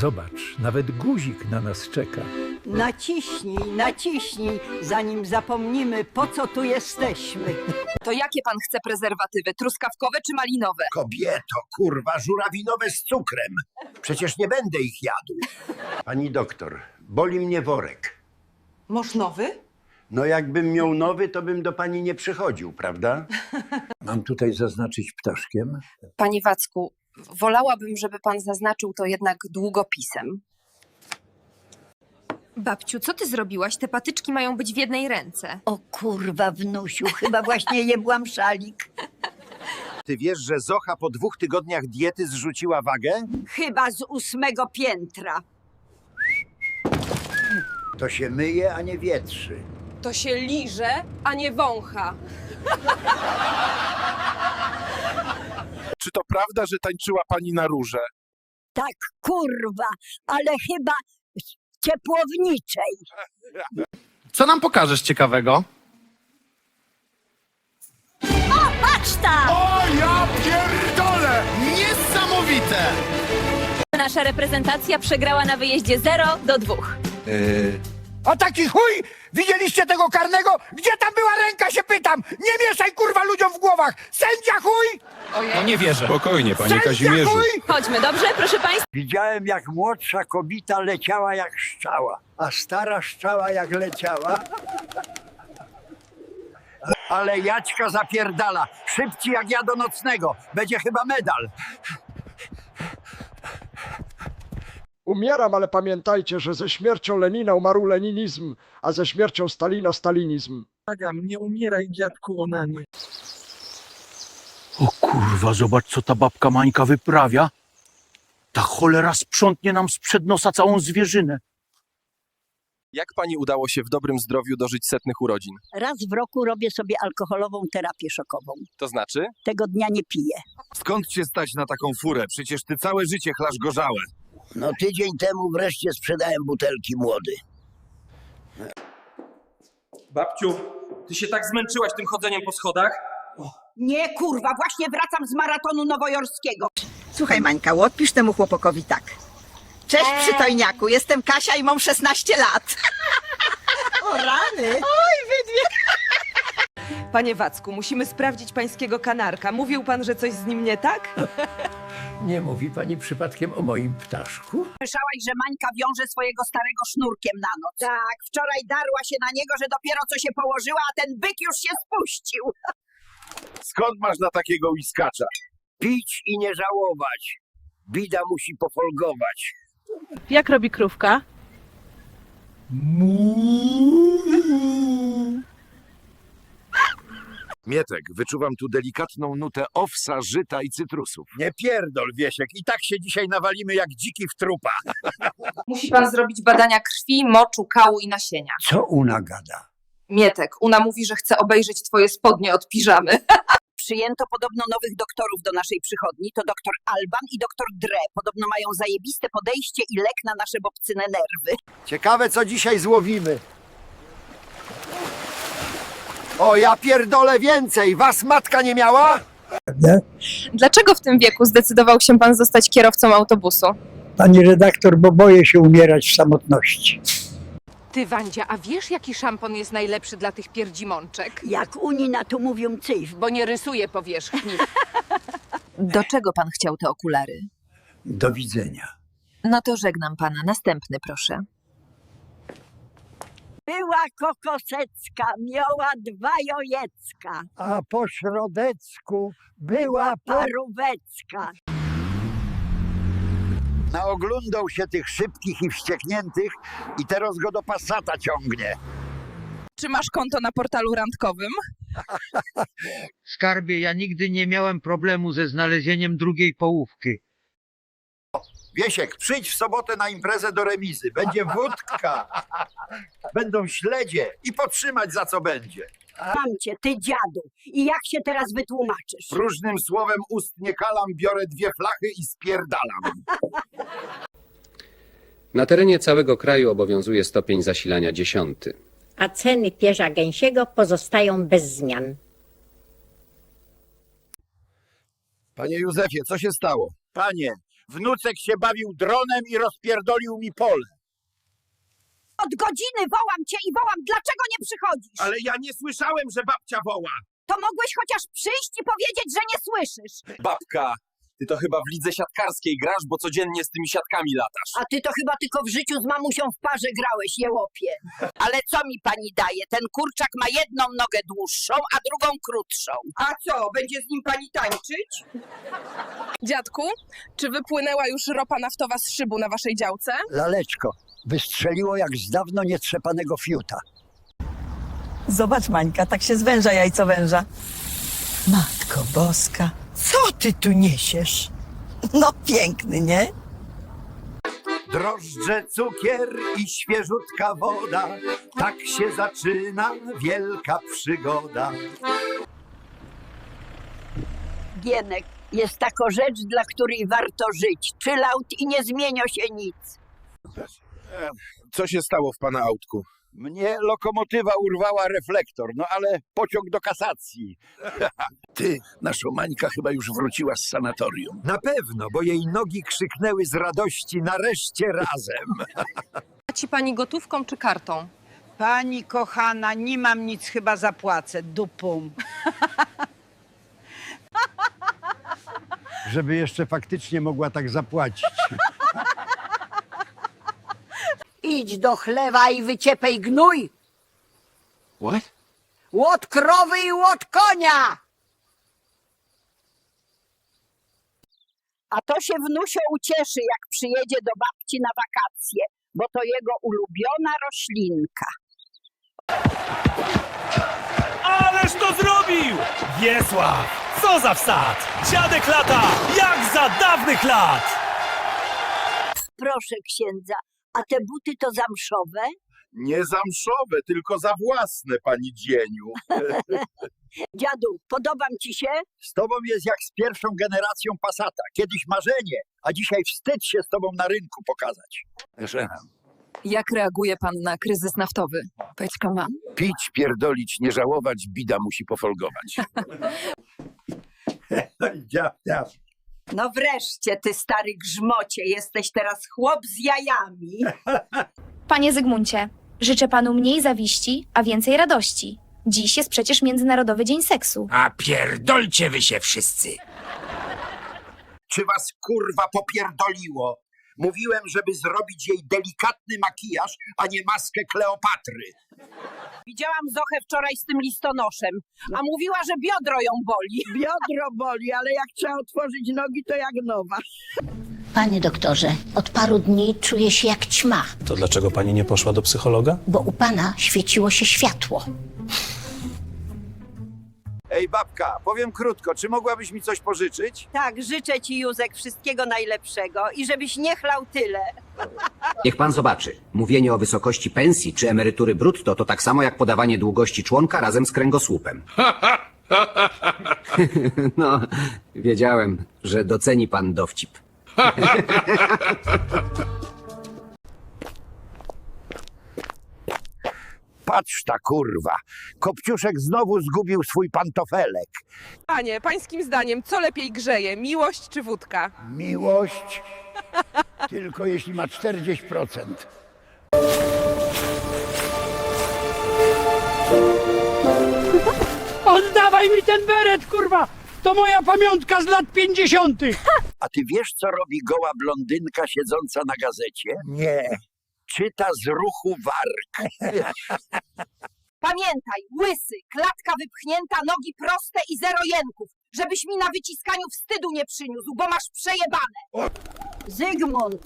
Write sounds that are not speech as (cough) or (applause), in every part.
Zobacz, nawet guzik na nas czeka. Naciśnij, naciśnij, zanim zapomnimy, po co tu jesteśmy. To jakie pan chce prezerwatywy? Truskawkowe czy malinowe? Kobieto, kurwa, żurawinowe z cukrem. Przecież nie będę ich jadł. Pani doktor, boli mnie worek. Moż nowy? No jakbym miał nowy, to bym do pani nie przychodził, prawda? Mam tutaj zaznaczyć ptaszkiem. Panie Wacku, wolałabym, żeby pan zaznaczył to jednak długopisem. Babciu, co ty zrobiłaś? Te patyczki mają być w jednej ręce. O kurwa, wnusiu, chyba właśnie jebłam szalik. Ty wiesz, że Zocha po dwóch tygodniach diety zrzuciła wagę? Chyba z ósmego piętra. To się myje, a nie wietrzy. To się liże, a nie wącha. Czy to prawda, że tańczyła pani na róże? Tak, kurwa, ale chyba ciepłowniczej. Co nam pokażesz ciekawego? Patrz tam! O ja pierdolę! Niesamowite! Nasza reprezentacja przegrała na wyjeździe 0 do 2. A taki chuj! Widzieliście tego karnego? Gdzie tam była ręka, się pytam! Nie mieszaj kurwa ludziom w głowach! Sędzia chuj! No nie wierzę. Spokojnie, panie Sędzia Kazimierzu. chuj! Chodźmy, dobrze? Proszę państwa. Widziałem, jak młodsza kobita leciała jak szczała, a stara szczała jak leciała. Ale Jaćka zapierdala. Szybciej jak ja do nocnego. Będzie chyba medal. Umieram, ale pamiętajcie, że ze śmiercią Lenina umarł leninizm, a ze śmiercią Stalina stalinizm. Nie umieraj, dziadku, ona nie. O kurwa, zobacz co ta babka Mańka wyprawia. Ta cholera sprzątnie nam sprzed nosa całą zwierzynę. Jak pani udało się w dobrym zdrowiu dożyć setnych urodzin? Raz w roku robię sobie alkoholową terapię szokową. To znaczy? Tego dnia nie piję. Skąd cię stać na taką furę? Przecież ty całe życie chlasz gorzałe. No tydzień temu wreszcie sprzedałem butelki młody. Babciu, ty się tak zmęczyłaś tym chodzeniem po schodach? Nie, kurwa, właśnie wracam z maratonu nowojorskiego. Słuchaj, Mańka, odpisz temu chłopokowi tak. Cześć, przytojniaku, jestem Kasia i mam 16 lat. (laughs) O rany! Panie Wacku, musimy sprawdzić pańskiego kanarka. Mówił pan, że coś z nim nie tak? (laughs) Nie mówi pani przypadkiem o moim ptaszku? Słyszałaś, że Mańka wiąże swojego starego sznurkiem na noc. Tak, wczoraj darła się na niego, że dopiero co się położyła, a ten byk już się spuścił. Skąd masz na takiego łaskacza? Pić i nie żałować. Bida musi pofolgować. Jak robi krówka? Mietek, wyczuwam tu delikatną nutę owsa, żyta i cytrusów. Nie pierdol, Wiesiek. I tak się dzisiaj nawalimy jak dziki w trupa. (laughs) Musi pan zrobić badania krwi, moczu, kału i nasienia. Co Una gada? Mietek, Una mówi, że chce obejrzeć twoje spodnie od piżamy. (laughs) Przyjęto podobno nowych doktorów do naszej przychodni. To doktor Alban i doktor Dre. Podobno mają zajebiste podejście i lek na nasze bobcyne nerwy. Ciekawe, co dzisiaj złowimy. O, ja pierdolę więcej. Was matka nie miała? Dlaczego w tym wieku zdecydował się pan zostać kierowcą autobusu? Pani redaktor, bo boję się umierać w samotności. Ty, Wandzia, a wiesz, jaki szampon jest najlepszy dla tych pierdzimączek? Jak Unina tu mówią cyf. Bo nie rysuje powierzchni. (laughs) Do czego pan chciał te okulary? Do widzenia. No to żegnam pana. Następny, proszę. Była kokosecka, miała dwa jojecka, A po środecku była parówecka. Naoglądał się tych szybkich i wściekniętych i teraz go do Passata ciągnie. Czy masz konto na portalu randkowym? (laughs) Skarbie, ja nigdy nie miałem problemu ze znalezieniem drugiej połówki. Wiesiek, przyjdź w sobotę na imprezę do remizy. Będzie wódka. Będą śledzie i potrzymać za co będzie. Mam cię, ty dziadu. I jak się teraz wytłumaczysz? Próżnym słowem ust nie kalam, biorę dwie flachy i spierdalam. Na terenie całego kraju obowiązuje stopień zasilania dziesiąty. A ceny pierza gęsiego pozostają bez zmian. Panie Józefie, co się stało? Panie, Wnucek się bawił dronem i rozpierdolił mi pole. Od godziny wołam cię i wołam, dlaczego nie przychodzisz? Ale ja nie słyszałem, że babcia woła. To mogłeś chociaż przyjść i powiedzieć, że nie słyszysz. Babka, ty to chyba w lidze siatkarskiej grasz, bo codziennie z tymi siatkami latasz. A ty to chyba tylko w życiu z mamusią w parze grałeś, jełopie. Ale co mi pani daje? Ten kurczak ma jedną nogę dłuższą, a drugą krótszą. A co, będzie z nim pani tańczyć? Dziadku, czy wypłynęła już ropa naftowa z szybu na waszej działce? Laleczko, wystrzeliło jak z dawno nietrzepanego fiuta. Zobacz, Mańka, tak się zwęża jajco węża. Matko Boska, co ty tu niesiesz? No piękny, nie? Drożdże, cukier i świeżutka woda. Tak się zaczyna wielka przygoda. Gienek, jest taka rzecz, dla której warto żyć. Chillout i nie zmienia się nic. Co się stało w pana autku? Mnie lokomotywa urwała reflektor, no ale pociąg do kasacji. (laughs) Ty, nasza Mańka chyba już wróciła z sanatorium. Na pewno, bo jej nogi krzyknęły z radości nareszcie razem. (laughs) Ci pani gotówką czy kartą? Pani kochana, nie mam nic, chyba zapłacę dupą. Żeby jeszcze faktycznie mogła tak zapłacić. (laughs) Idź do chlewa i wyciepej gnój. What? Łot krowy i łot konia. A to się wnusio ucieszy, jak przyjedzie do babci na wakacje, bo to jego ulubiona roślinka. Ależ to zrobił! Wiesław! Co za wsad! Dziadek lata! Jak za dawnych lat! Proszę księdza, a te buty to zamszowe? Nie zamszowe, tylko za własne, pani Dzieniu. (laughs) Dziadu, podobam ci się? Z tobą jest jak z pierwszą generacją Passata. Kiedyś marzenie, a dzisiaj wstyd się z tobą na rynku pokazać. Jak reaguje pan na kryzys naftowy? Peczka ma. pić, pierdolić, nie żałować, bida musi pofolgować. (laughs) No wreszcie, ty stary grzmocie, jesteś teraz chłop z jajami. (laughs) Panie Zygmuncie, życzę panu mniej zawiści, a więcej radości. Dziś jest przecież Międzynarodowy Dzień Seksu. A pierdolcie wy się wszyscy. Czy was kurwa popierdoliło? Mówiłem, żeby zrobić jej delikatny makijaż, a nie maskę Kleopatry. Widziałam Zochę wczoraj z tym listonoszem, a mówiła, że biodro ją boli. Biodro boli, ale jak trzeba otworzyć nogi, to jak nowa. Panie doktorze, od paru dni czuję się jak ćma, To dlaczego pani nie poszła do psychologa? bo u pana świeciło się światło. Ej, babka, powiem krótko, czy mogłabyś mi coś pożyczyć? Tak, życzę ci, Józek, wszystkiego najlepszego i żebyś nie chlał tyle. (laughs) Niech pan zobaczy. Mówienie o wysokości pensji czy emerytury brutto to tak samo jak podawanie długości członka razem z kręgosłupem. (laughs) no, wiedziałem, że doceni pan dowcip. (laughs) Patrz ta kurwa. Kopciuszek znowu zgubił swój pantofelek. Panie, pańskim zdaniem, co lepiej grzeje, miłość czy wódka? Miłość, (laughs) tylko jeśli ma 40%. (laughs) Oddawaj mi ten beret, kurwa! To moja pamiątka z lat 50. A ty wiesz, co robi goła blondynka siedząca na gazecie? Nie. Czyta z ruchu warg. (laughs) Pamiętaj, łysy, klatka wypchnięta, nogi proste i zero jenków, żebyś mi na wyciskaniu wstydu nie przyniósł, bo masz przejebane. Zygmunt,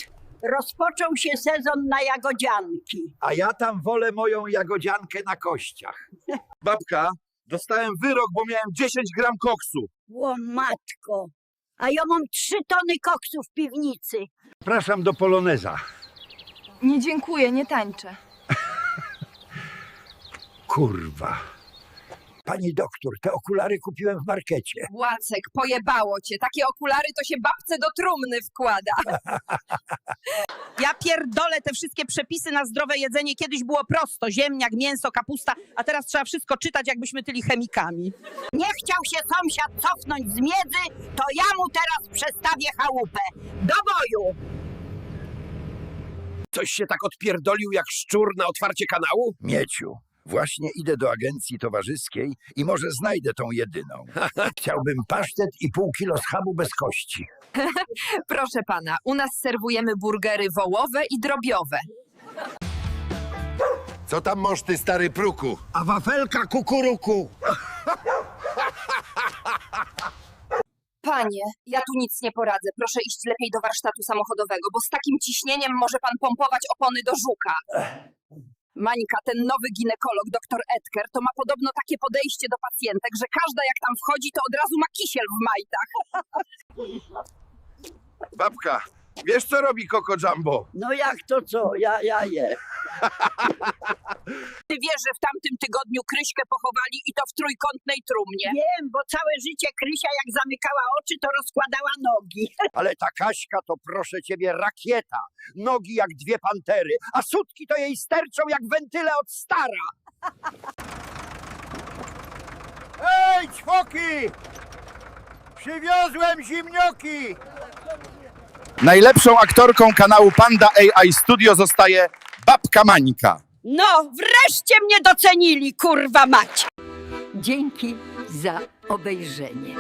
rozpoczął się sezon na jagodzianki. A ja tam wolę moją jagodziankę na kościach. (laughs) Babka, dostałem wyrok, bo miałem 10 gram koksu. O matko, a ja mam trzy tony koksu w piwnicy. Zapraszam do Poloneza. Nie dziękuję, nie tańczę. Kurwa. Pani doktor, te okulary kupiłem w markecie. Łacek, pojebało cię. Takie okulary to się babce do trumny wkłada. Ja pierdolę te wszystkie przepisy na zdrowe jedzenie. Kiedyś było prosto, ziemniak, mięso, kapusta, a teraz trzeba wszystko czytać, jakbyśmy tyli chemikami. Nie chciał się sąsiad cofnąć z miedzy, to ja mu teraz przestawię chałupę. Do boju! Coś się tak odpierdolił jak szczur na otwarcie kanału? Mieciu, właśnie idę do agencji towarzyskiej i może znajdę tą jedyną. (laughs) Chciałbym pasztet i pół kilo schabu bez kości. (laughs) Proszę pana, u nas serwujemy burgery wołowe i drobiowe. Co tam masz ty, stary pruku? A wafelka kukuruku. (laughs) Panie, ja tu nic nie poradzę. Proszę iść lepiej do warsztatu samochodowego, bo z takim ciśnieniem może pan pompować opony do żuka. Mańka, ten nowy ginekolog, dr Edker, to ma podobno takie podejście do pacjentek, że każda jak tam wchodzi, to od razu ma kisiel w majtach. (laughs) Babka, wiesz co robi Coco Jumbo? No jak to co? Ja, ja je. (laughs) Ty wiesz, że w tamtym tygodniu Kryśkę pochowali i to w trójkątnej trumnie. Wiem, bo całe życie Krysia jak zamykała oczy, to rozkładała nogi. (laughs) Ale ta Kaśka to proszę ciebie rakieta. Nogi jak dwie pantery, a sutki to jej sterczą jak wentyle od stara. Ej, ćwoki! Przywiozłem zimnioki! Najlepszą aktorką kanału Panda AI Studio zostaje babka Mańka. No, wreszcie mnie docenili, kurwa mać! Dzięki za obejrzenie.